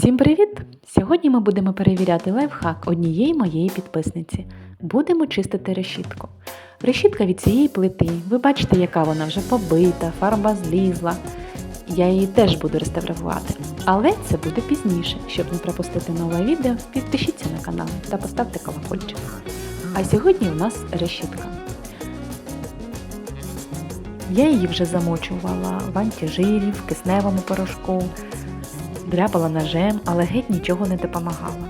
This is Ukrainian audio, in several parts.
Всім привіт! Сьогодні ми будемо перевіряти лайфхак однієї моєї підписниці. Будемо чистити решітку. Решітка від цієї плити. Ви бачите, яка вона вже побита, фарба злізла. Я її теж буду реставрувати. Але це буде пізніше. Щоб не пропустити нове відео, підпишіться на канал та поставте колокольчик. А сьогодні у нас решітка. Я її вже замочувала в антижирі, в кисневому порошку, дряпала ножем, але геть нічого не допомагало.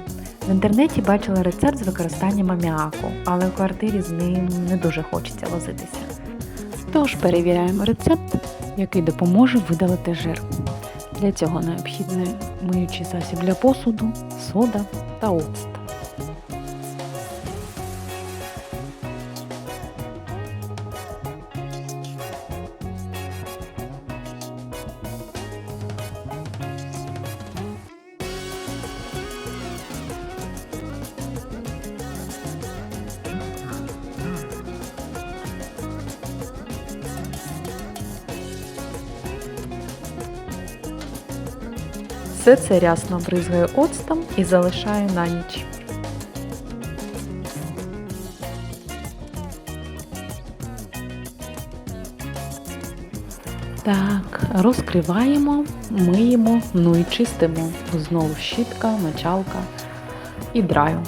В інтернеті бачила рецепт з використанням аміаку, але в квартирі з ним не дуже хочеться возитися. Тож перевіряємо рецепт, який допоможе видалити жир. Для цього необхідний миючий засіб для посуду, сода та оцт. Все це рясно бризгаю оцтом і залишаю на ніч. Так, розкриваємо, миємо, ну і чистимо. Знову щітка, мочалка і драю.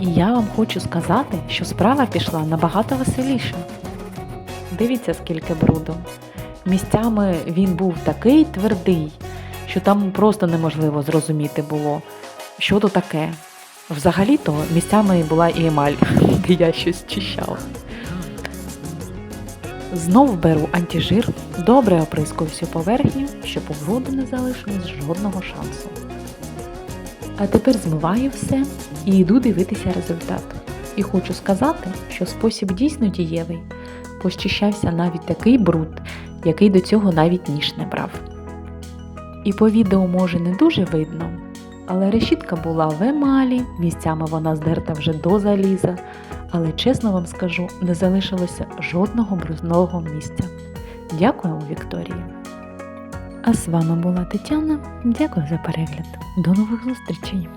І я вам хочу сказати, що справа пішла набагато веселіше. Дивіться, скільки бруду. Місцями він був такий твердий, що там просто неможливо зрозуміти було, що то таке. Взагалі-то місцями була і емаль, де я щось чищала. Знов беру антижир, добре оприскую всю поверхню, щоб у воду не залишилось жодного шансу. А тепер змиваю все і йду дивитися результат. І хочу сказати, що спосіб дійсно дієвий. Пощищався навіть такий бруд, який до цього навіть ніж не брав. І по відео може не дуже видно, але решітка була в емалі, місцями вона здерта вже до заліза, але чесно вам скажу, не залишилося жодного брудного місця. Дякуємо, Вікторії! А з вами була Тетяна. Дякую за перегляд. До нових зустрічей!